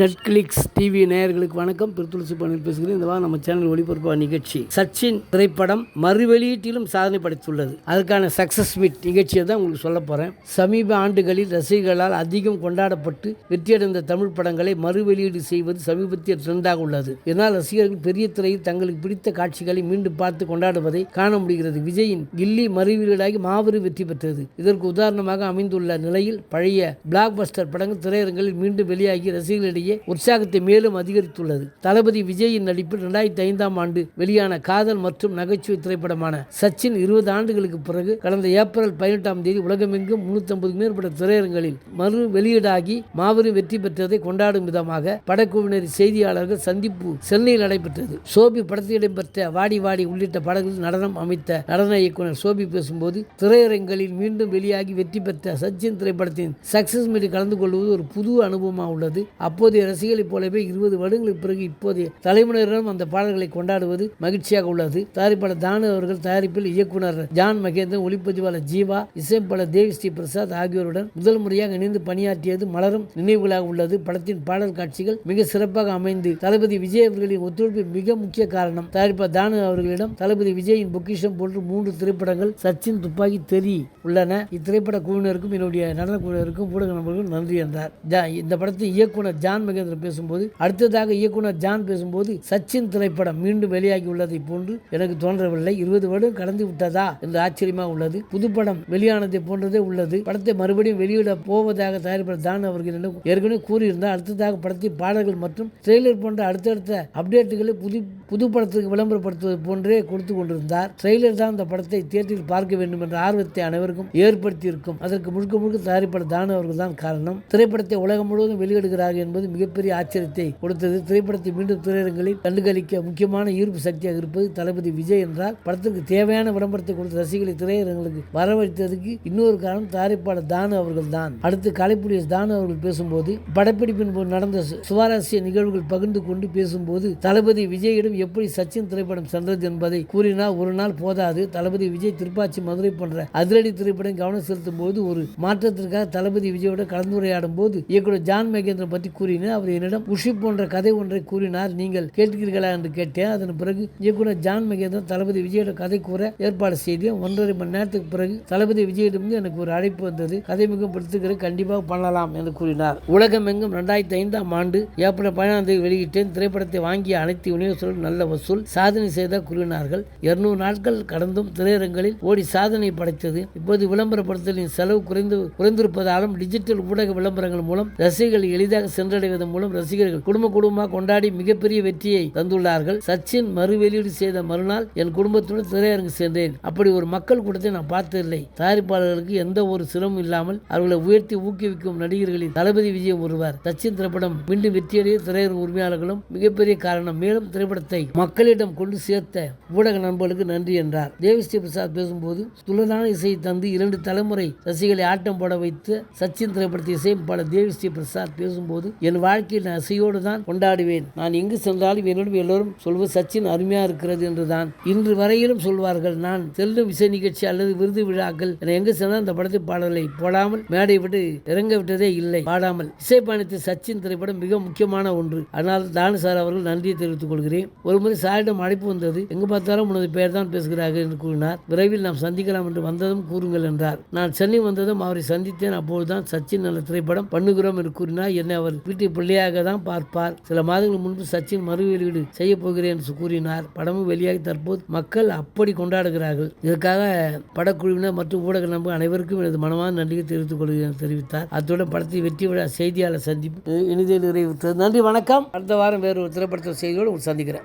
Netflix TV நேயர்களுக்கு வணக்கம். பிரித்துளசி பணியில் பேசுகிறேன். இந்த வாரம் நம்ம சேனல் ஒளிபரப்பு நிகழ்ச்சி சச்சின் திரைப்படம் மறு வெளியீட்டிலும் சாதனை படைத்துள்ளது. அதற்கான சக்சஸ் மீட் நிகழ்ச்சியை தான் உங்களுக்கு சொல்ல போகிறேன் சமீப ஆண்டுகளில் ரசிகர்களால் அதிகம் கொண்டாடப்பட்டு வெற்றியடைந்த தமிழ் படங்களை மறு வெளியீடு செய்வது சமீபத்திய ட்ரெண்டாக உள்ளது. இதனால் ரசிகர்கள் பெரிய திரையில் தங்களுக்கு பிடித்த காட்சிகளை மீண்டும் பார்த்து கொண்டாடுவதை காண முடிகிறது. விஜயின் கில்லி மறு வெளியீடாகி மாபெரும் வெற்றி பெற்றது. இதற்கு உதாரணமாக அமைந்துள்ள நிலையில் பழைய பிளாக் பஸ்டர் படங்கள் திரையரங்களில் மீண்டும் வெளியாகி ரசிகர்களிடையே மக்களிடையே உற்சாகத்தை மேலும் அதிகரித்துள்ளது. தளபதி விஜயின் நடிப்பில் இரண்டாயிரத்தி ஐந்தாம் ஆண்டு வெளியான காதல் மற்றும் நகைச்சுவை திரைப்படமான சச்சின் இருபது ஆண்டுகளுக்கு பிறகு கடந்த ஏப்ரல் பதினெட்டாம் தேதி உலகமெங்கும் முன்னூத்தி மேற்பட்ட திரையரங்களில் மறு வெளியீடாகி மாபெரும் வெற்றி பெற்றதை கொண்டாடும் விதமாக படக்குழுவினர் செய்தியாளர்கள் சந்திப்பு சென்னையில் நடைபெற்றது. சோபி படத்தில் இடம்பெற்ற வாடி வாடி உள்ளிட்ட படங்களில் நடனம் அமைத்த நடன இயக்குனர் சோபி பேசும்போது திரையரங்களில் மீண்டும் வெளியாகி வெற்றி பெற்ற சச்சின் திரைப்படத்தின் சக்சஸ் மீது கலந்து கொள்வது ஒரு புது அனுபவமாக உள்ளது. அப்போது அப்போதைய ரசிகளைப் போலவே இருபது வருடங்களுக்கு பிறகு இப்போதைய தலைமுறையினரும் அந்த பாடல்களை கொண்டாடுவது மகிழ்ச்சியாக உள்ளது. தயாரிப்பாளர் தானு அவர்கள் தயாரிப்பில் இயக்குனர் ஜான் மகேந்திரன் ஒளிப்பதிவாளர் ஜீவா இசைப்பாளர் தேவி ஸ்ரீ பிரசாத் ஆகியோருடன் முதல் முறையாக இணைந்து பணியாற்றியது மலரும் நினைவுகளாக உள்ளது. படத்தின் பாடல் காட்சிகள் மிக சிறப்பாக அமைந்து தளபதி விஜய் அவர்களின் ஒத்துழைப்பு மிக முக்கிய காரணம். தயாரிப்பாளர் தானு அவர்களிடம் தளபதி விஜயின் பொக்கிஷம் போன்று மூன்று திரைப்படங்கள் சச்சின் துப்பாக்கி தெரி உள்ளன. இத்திரைப்பட குழுவினருக்கும் என்னுடைய நடன குழுவினருக்கும் ஊடக நண்பர்களுக்கும் நன்றி என்றார். இந்த படத்தின் இயக்குனர் ஜான் மகேந்திரன் பேசும்போது அடுத்ததாக இயக்குனர் ஜான் பேசும்போது சச்சின் திரைப்படம் மீண்டும் வெளியாகி உள்ளதை போன்று எனக்கு தோன்றவில்லை. இருபது வருடம் கடந்து விட்டதா என்று ஆச்சரியமாக உள்ளது. புதுப்படம் வெளியானதை போன்றதே உள்ளது. படத்தை மறுபடியும் வெளியிட போவதாக தயாரிப்பாளர் தான் அவர்கள் ஏற்கனவே கூறியிருந்தார். அடுத்ததாக படத்தின் பாடல்கள் மற்றும் ட்ரெய்லர் போன்ற அடுத்தடுத்த அப்டேட்டுகளை புது புது படத்துக்கு விளம்பரப்படுத்துவது போன்றே கொடுத்து கொண்டிருந்தார். ட்ரெய்லர் தான் இந்த படத்தை தியேட்டரில் பார்க்க வேண்டும் என்ற ஆர்வத்தை அனைவருக்கும் ஏற்படுத்தியிருக்கும். அதற்கு முழுக்க முழுக்க தயாரிப்பாளர் தான் அவர்கள் தான் காரணம். திரைப்படத்தை உலகம் முழுவதும் வெளியிடுகிறார்கள் என்பது மிகப்பெரிய ஆச்சரியத்தை கொடுத்தது. திரைப்படத்தை மீண்டும் திரையரங்களில் கண்டுகளிக்க முக்கியமான ஈர்ப்பு சக்தியாக இருப்பது தளபதி விஜய் என்றால் படத்திற்கு தேவையான விளம்பரத்தை கொடுத்த ரசிகர்களை திரையரங்களுக்கு வரவழைத்ததுக்கு இன்னொரு காரணம் தயாரிப்பாளர் தானு அவர்கள் தான். அடுத்து கலைப்புடைய தானு அவர்கள் பேசும்போது படப்பிடிப்பின் போது நடந்த சுவாரஸ்ய நிகழ்வுகள் பகிர்ந்து கொண்டு பேசும்போது தளபதி விஜயிடம் எப்படி சச்சின் திரைப்படம் சென்றது என்பதை கூறினால் ஒரு நாள் போதாது. தளபதி விஜய் திருப்பாச்சி மதுரை போன்ற அதிரடி திரைப்படம் கவனம் செலுத்தும் போது ஒரு மாற்றத்திற்காக தளபதி விஜயோட கலந்துரையாடும் போது இயக்குனர் ஜான் மகேந்திரன் பற்றி கூறினார். அவர் என்னிடம் உஷி போன்ற கதை ஒன்றை கூறினார். நீங்கள் கேட்கிறீர்களா என்று கேட்டேன். அதன் பிறகு இயக்குனர் ஜான் மகேந்திரன் தளபதி விஜயோட கதை கூற ஏற்பாடு செய்தேன் ஒன்றரை மணி நேரத்துக்கு பிறகு தளபதி விஜயிடமிருந்து எனக்கு ஒரு அழைப்பு வந்தது. கதை மிகவும் படுத்துகிற கண்டிப்பாக பண்ணலாம் என்று கூறினார். உலகமெங்கும் ரெண்டாயிரத்தி ஐந்தாம் ஆண்டு ஏப்ரல் பதினாம் தேதி வெளியிட்டேன். திரைப்படத்தை வாங்கிய அனைத்து விநியோகஸ்தர்களும் நல்ல வசூல் சாதனை செய்த கூறினார்கள். இருநூறு நாட்கள் கடந்தும் திரையரங்களில் ஓடி சாதனை படைத்தது. இப்போது விளம்பரப்படுத்தலின் செலவு குறைந்து குறைந்திருப்பதாலும் டிஜிட்டல் ஊடக விளம்பரங்கள் மூலம் ரசிகர்கள் எளிதாக சென்றடைவதன் மூலம் ரசிகர்கள் குடும்ப குடும்பமாக கொண்டாடி மிகப்பெரிய வெற்றியை தந்துள்ளார்கள். சச்சின் மறு வெளியீடு செய்த மறுநாள் என் குடும்பத்துடன் திரையரங்கு சென்றேன். அப்படி ஒரு மக்கள் கூட்டத்தை நான் பார்த்ததில்லை. தயாரிப்பாளர்களுக்கு எந்த ஒரு சிரமம் இல்லாமல் அவர்களை உயர்த்தி ஊக்குவிக்கும் நடிகர்களின் தளபதி விஜயம் ஒருவர். சச்சின் திரைப்படம் மீண்டும் வெற்றியடைய திரையரங்கு உரிமையாளர்களும் மிகப்பெரிய காரணம். மேலும் திரைப்படத்தை மக்களிடம் கொண்டு சேர்த்த ஊடக நண்பர்களுக்கு நன்றி என்றார். தேவிஸ்ரீ பிரசாத் பேசும்போது துளதான இசையை தந்து இரண்டு தலைமுறை ரசிகளை ஆட்டம் போட வைத்து சச்சின் திரைப்படத்தை பல தேவிஸ்ரீ பிரசாத் பேசும்போது என் வாழ்க்கையில் அசையோடு தான் கொண்டாடுவேன். நான் எங்கு சென்றாலும் என்னிடம் எல்லோரும் சொல்வது சச்சின் அருமையாக இருக்கிறது என்றுதான். இன்று வரையிலும் சொல்வார்கள் நான் செல்லும் இசை நிகழ்ச்சி அல்லது விருது விழாக்கள் என எங்கு சென்றால் அந்த படத்தை பாடலை போடாமல் மேடை விட்டு இறங்க விட்டதே இல்லை. பாடாமல். இசை பயணத்தில் சச்சின் திரைப்படம் மிக முக்கியமான ஒன்று. அதனால் தானு சார் அவர்கள் நன்றியை தெரிவித்துக் கொள்கிறேன். ஒருமுறை சாரிடம் அழைப்பு வந்தது. எங்கு பார்த்தாலும் உனது பெயர் தான் பேசுகிறார்கள் என்று கூறினார். விரைவில் நாம் சந்திக்கலாம் என்று வந்ததும் கூறுங்கள் என்றார். நான் சென்னை வந்ததும் அவரை சந்தித்தேன். அப்போதுதான் சச்சின் நல்ல திரைப்படம் பண்ணுகிறோம் என்று கூறினார். என்னை அவர் வீட்டு பிள்ளையாக தான் பார்ப்பார். சில மாதங்கள் முன்பு சச்சின் மறு வெளியீடு செய்ய போகிறேன் என்று கூறினார். படமும் வெளியாகி தற்போது மக்கள் அப்படி கொண்டாடுகிறார்கள். இதற்காக படக்குழுவினர் மற்றும் ஊடக நம்ப அனைவருக்கும் எனது மனமான நன்றியை தெரிவித்துக் கொள்கிறேன் தெரிவித்தார். அத்துடன் படத்தை வெற்றி விழா செய்தியாளர் சந்திப்பு இனிதே நிறைவு நன்றி வணக்கம். அடுத்த வாரம் வேறு ஒரு திரைப்படத்தை செய்தியோடு சந்திக்கிறேன்.